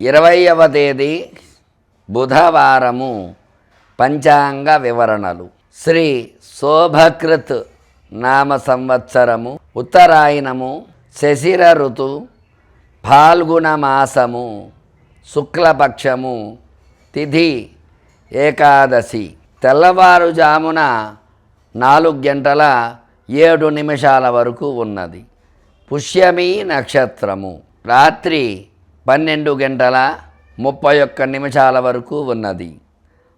ఇరవైవ తేదీ బుధవారము. పంచాంగ వివరణలు. శ్రీ శోభకృత్ నామ సంవత్సరము. ఉత్తరాయణము. శశిర ఋతు. ఫాల్గుణ మాసము. శుక్లపక్షము. తిథి ఏకాదశి. తెల్లవారుజామున నాలుగు గంటల ఏడు నిమిషాల వరకు ఉన్నది. పుష్యమి నక్షత్రము. రాత్రి పన్నెండు గంటల ముప్పై ఒక్క నిమిషాల వరకు ఉన్నది.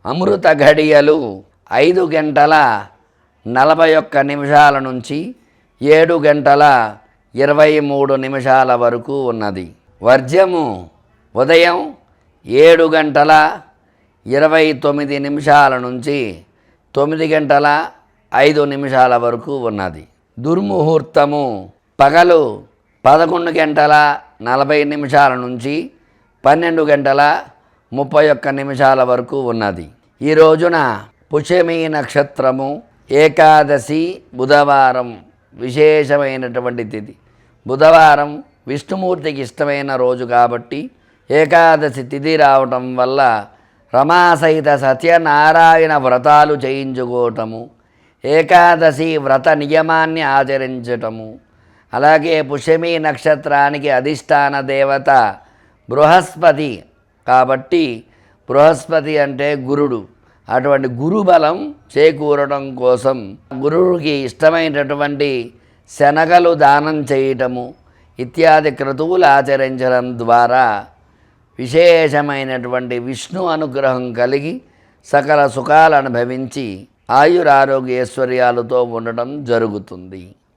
అమృత ఘడియలు ఐదు గంటల నలభై ఒక్క నిమిషాల నుంచి ఏడు గంటల ఇరవై మూడు నిమిషాల వరకు ఉన్నది. వర్జ్యము ఉదయం ఏడు గంటల ఇరవై తొమ్మిది నిమిషాల నుంచి తొమ్మిది గంటల ఐదు నిమిషాల వరకు ఉన్నది. దుర్ముహూర్తము పగలు పదకొండు గంటల నలభై నిమిషాల నుంచి పన్నెండు గంటల ముప్పై ఒక్క నిమిషాల వరకు ఉన్నది. ఈ రోజున పుష్యమి నక్షత్రము ఏకాదశి బుధవారం విశేషమైనటువంటి తిథి. బుధవారం విష్ణుమూర్తికి ఇష్టమైన రోజు కాబట్టి ఏకాదశి తిథి రావటం వల్ల రమాసహిత సత్యనారాయణ వ్రతాలు చేయించుకోవటము ఏకాదశి వ్రత నియమాన్ని ఆచరించటము అలాగే పుష్యమి నక్షత్రానికి అధిష్టాన దేవత బృహస్పతి. కాబట్టి బృహస్పతి అంటే గురుడు. అటువంటి గురుబలం చేకూరడం కోసం గురువుకి ఇష్టమైనటువంటి శనగలు దానం చేయటము ఇత్యాది క్రతువులు ఆచరించడం ద్వారా విశేషమైనటువంటి విష్ణు అనుగ్రహం కలిగి సకల సుఖాలు అనుభవించి ఆయురారోగ్యేశ్వర్యాలతో ఉండటం జరుగుతుంది.